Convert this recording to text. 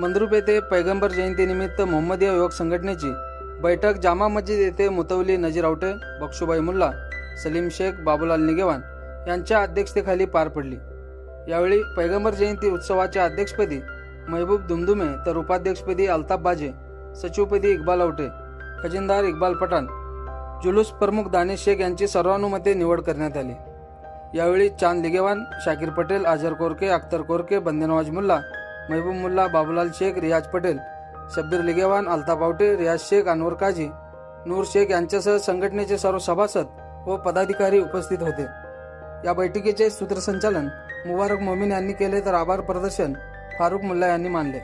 मंद्रुप येथे पैगंबर जयंतीनिमित्त मोहम्मदिया युवक संघटनेची बैठक जामा मस्जिद येथे मुतवली नजीर आवटे बक्षुबाई मुल्ला सलीम शेख बाबूलाल निगेवान यांच्या अध्यक्षतेखाली पार पडली. यावेळी पैगंबर जयंती उत्सवाच्या अध्यक्षपदी महबूब दुमदुमे तर उपाध्यक्षपदी अल्ताफ बाजे सचिवपदी इक्बाल आवटे खजिनदार इक्बाल पठाण जुलूस प्रमुख दानिश शेख यांची सर्वानुमते निवड करण्यात आली. यावेळी चांद लिगेवान शाकीर पटेल आझर कोरके अख्तर कोरके बंदेनवाज मुल्ला महबूब मुल्ला बाबूलाल शेख रियाज पटेल शब्बीर लिगेवान अल्ता पावटे रियाज शेख अनवर काझी नूर शेख यांच्यासह संघटनेचे सर्व सभासद व पदाधिकारी उपस्थित होते. या बैठकीचे सूत्रसंचालन मुबारक मोमीन यांनी केले तर आभार प्रदर्शन फारुख मुल्ला यांनी मानले.